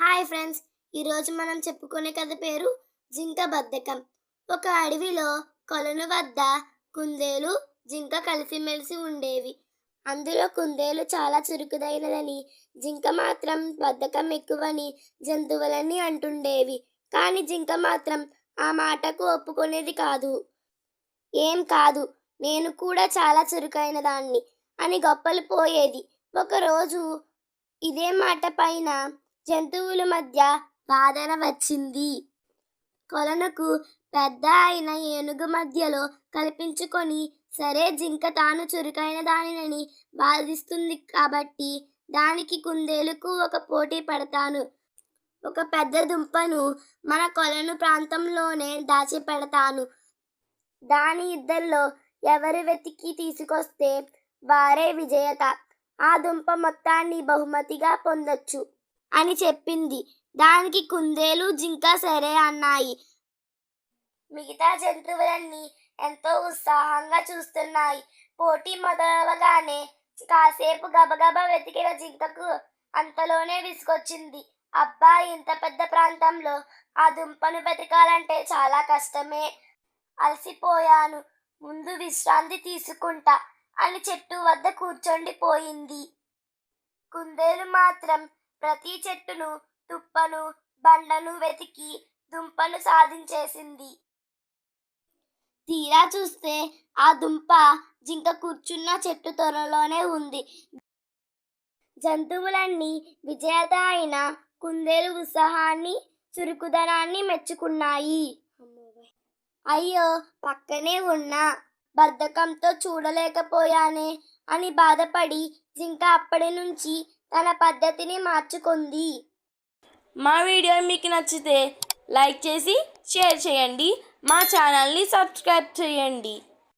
Hi friends ఈరోజు మనం చెప్పుకునే కథ పేరు జింక బద్ధకం. ఒక అడవిలో కొలను వద్ద కుందేలు జింక కలిసిమెలిసి ఉండేవి. అందులో కుందేలు చాలా చురుకుదైనదని జింక మాత్రం బద్ధకం ఎక్కువని జంతువులని అంటుండేవి. కానీ జింక మాత్రం ఆ మాటకు ఒప్పుకునేది కాదు. ఏం కాదు నేను కూడా చాలా చురుకైన దాన్ని అని గొప్పలు పోయేది. ఒకరోజు ఇదే మాట పైన జంతువుల మధ్య వాదన వచ్చింది. కొలనుకు పెద్ద అయిన ఏనుగు మధ్యలో కల్పించుకొని సరే జింక తాను చురుకైన దానిని బాధిస్తుంది కాబట్టి దానికి కుందేలుకు ఒక పోటీ పడతాను. ఒక పెద్ద దుంపను మన కొలను ప్రాంతంలోనే దాచి పెడతాను దాని ఇద్దరిలో ఎవరు వెతికి తీసుకొస్తే వారే విజేత. ఆ దుంప మొత్తాన్ని బహుమతిగా పొందొచ్చు. అని చెప్పింది. దానికి కుందేలు జింక సరే అన్నాయి. మిగతా జంతువులన్నీ ఎంతో ఉత్సాహంగా చూస్తున్నాయి. పోటీ మొదలవగానే కాసేపు గబగబా వెతికిన జింకకు అంతలోనే విసుకొచ్చింది అబ్బా ఇంత పెద్ద ప్రాంతంలో ఆ దుంపను వెతకాలంటే చాలా కష్టమే. అలసిపోయాను. ముందు విశ్రాంతి తీసుకుంటా అని చెట్టు వద్ద కూర్చొండిపోయింది. కుందేలు మాత్రం ప్రతి చెట్టును తుప్పను బండను వెతికి దుంపను సాధించేసింది. తీరా చూస్తే ఆ దుంప జింక కూర్చున్న చెట్టు త్వరలోనే ఉంది. జంతువులన్నీ విజేత అయిన కుందేలు ఉత్సాహాన్ని చురుకుదనాన్ని మెచ్చుకున్నాయి. అయ్యో పక్కనే ఉన్నా బద్ధకంతో చూడలేకపోయానే అని బాధపడి జింక అప్పటి నుంచి తన పద్ధతిని మార్చుకుంది. మా వీడియో మీకు నచ్చితే లైక్ చేసి షేర్ చేయండి. మా ఛానల్ని సబ్స్క్రైబ్ చేయండి.